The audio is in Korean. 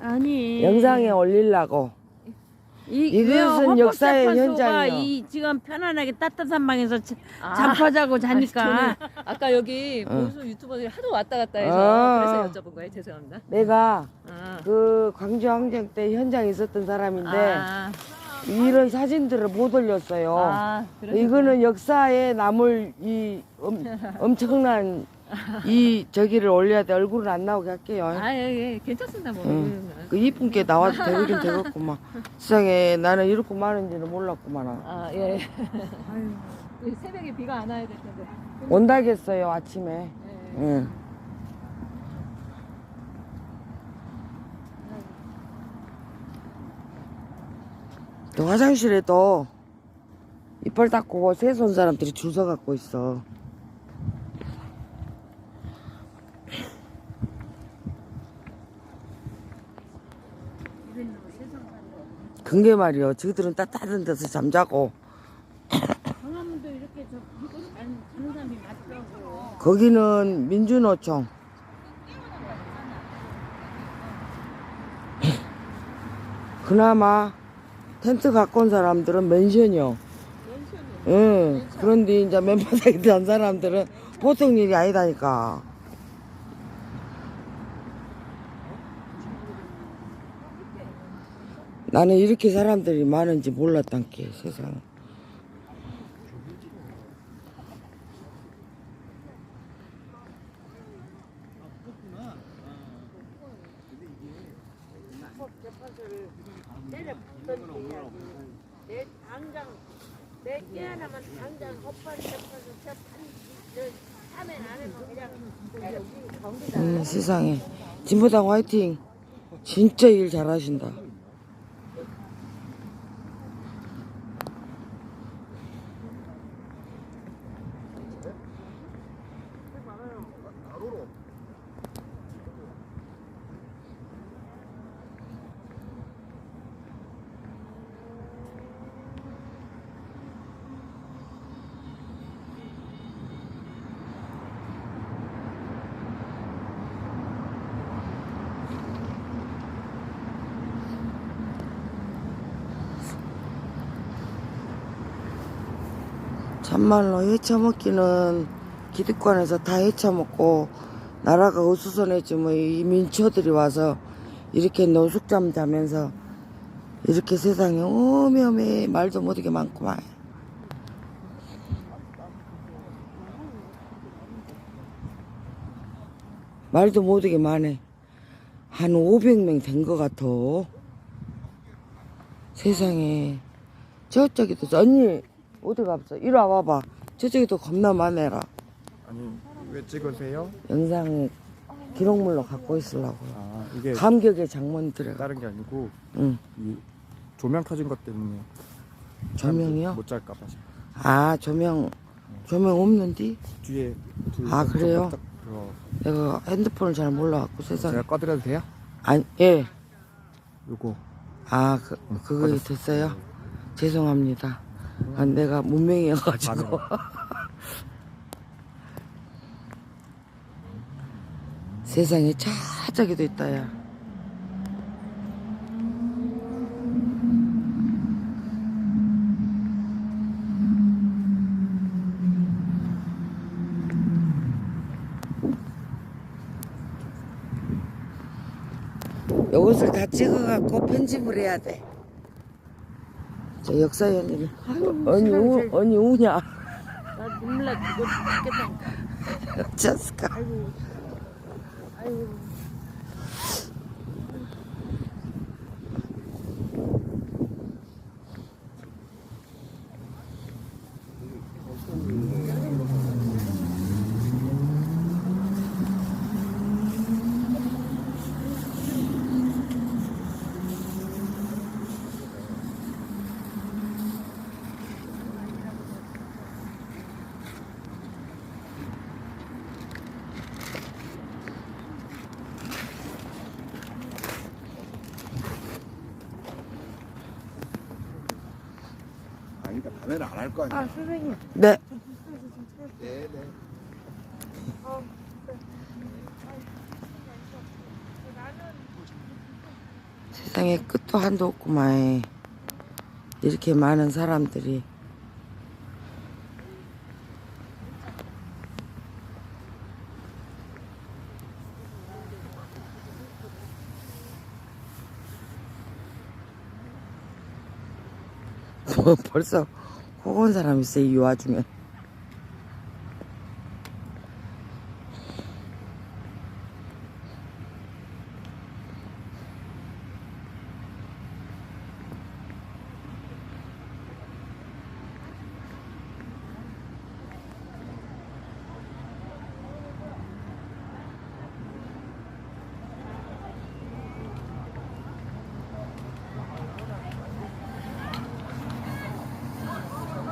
아니 영상에 올리려고. 이, 이것은? 역사의 현장이요. 이 지금 편안하게 따뜻한 방에서 자- 아. 잠퍼 자고 자니까 아까 여기 어. 보수 유튜버들이 하도 왔다 갔다 해서 아. 그래서 여쭤본 거예요. 죄송합니다. 내가 아. 그 광주 항쟁 때 현장에 있었던 사람인데 아, 이런 사진들을 못 올렸어요. 아. 이거는 역사에 남을 이 엄, 엄청난 이 저기를 올려야 돼. 얼굴은 안 나오게 할게요. 아, 예, 예. 괜찮습니다. 뭐. 응. 음. 그 이쁜 게 나와도 되긴 되겠구만. 세상에 나는 이렇게 많은지는 몰랐구만. 아, 예. 이 새벽에 비가 안 와야 될 텐데. 온다겠어요 아침에. 예. 응. 또 화장실에도 이빨 닦고 세손 사람들이 줄 서 갖고 있어. 그게 말이요. 저들은 따뜻한 데서 잠자고 강화문도 이렇게 저 가는 사람이 많더라고요. 거기는 민주노총. 그나마 텐트 온 사람들은 맨션이요. 응. 그런데 이제 맨바닥에 든 사람들은 보통 일이 아니다니까. 나는 이렇게 사람들이 많은지 몰랐단 게 세상. 내 당장 내 깨어나면 당장 헛발 잡아서 저판 하면 안 해도 그냥 음, 세상에. 진보당 화이팅. 진짜 일 잘하신다. 참말로 헤쳐먹기는 기득권에서 다 헤쳐먹고 나라가 어수선해지면 이 민초들이 와서 이렇게 노숙잠 자면서 이렇게 세상에 오메오메 말도 못하게 많구만. 말도 못하게 많네 한 500명 된 것 같아. 세상에. 저쪽에도 언니 어디 갔어? 이리 와봐봐 저쪽에도 겁나 많아라 아니 왜 찍으세요? 영상 기록물로 갖고 있으려고 아 이게 감격의 장문들을 다른 게 아니고 응 이 조명 켜진 것 때문에 조명이요? 못 잘까 봐 아 조명 조명 없는디? 뒤에 둘 아, 좀 그래요? 딱 내가 핸드폰을 잘 몰라갖고 세상에 제가 꺼드려도 돼요? 아니 예. 요거 아 그, 그거. 됐어요? 죄송합니다 아, 내가 문명이어가지고. 세상에 차저기도 있다 야 요것을 다 찍어갖고 편집을 해야 돼. 저 역사위원님이 언니 우, 언니 우냐? 나 눈물 나 죽어 죽겠다. 어쩌스까? 아이고 아이고 밤에는 안할 거 아니야. 아 선생님. 네. 네, 네. 세상에 끝도 한도 없구만. 이렇게 많은 사람들이. 뭐 벌써 호건 사람 있어요, 이 와중에.